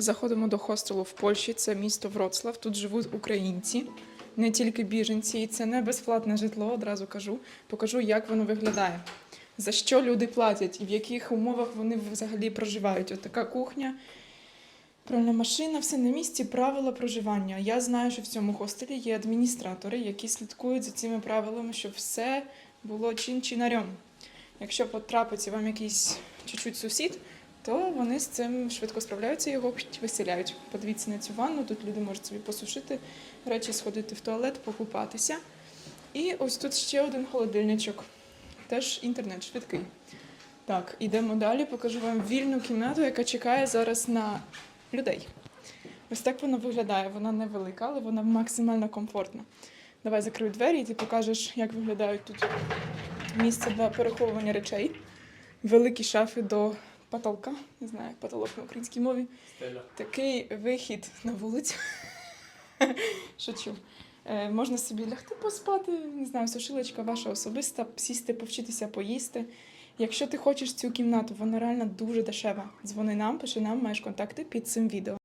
Заходимо до хостелу в Польщі, це місто Вроцлав. Тут живуть українці, не тільки біженці, і це не безплатне житло, одразу кажу. Покажу, як воно виглядає. За що люди платять і в яких умовах вони взагалі проживають. От така кухня, пральна машина, все на місці, правила проживання. Я знаю, що в цьому хостелі є адміністратори, які слідкують за цими правилами, щоб все було чин-чинарем. Якщо потрапиться вам якийсь чуть-чуть сусід, то вони з цим швидко справляються його виселяють. Подивіться на цю ванну, тут люди можуть собі посушити речі, сходити в туалет, покупатися. І ось тут ще один холодильничок. Теж інтернет швидкий. Так, ідемо далі, покажу вам вільну кімнату, яка чекає зараз на людей. Ось так вона виглядає. Вона невелика, але вона максимально комфортна. Давай закрию двері і ти покажеш, як виглядають тут місце для переховування речей. Великі шафи до потолка. Не знаю, як потолок на українській мові. Такий вихід на вулицю. Шучу. Е, можна собі лягти поспати, не знаю, сушилочка ваша особиста, сісти, повчитися поїсти. Якщо ти хочеш цю кімнату, вона реально дуже дешева. Дзвони нам, пиши нам, маєш контакти під цим відео.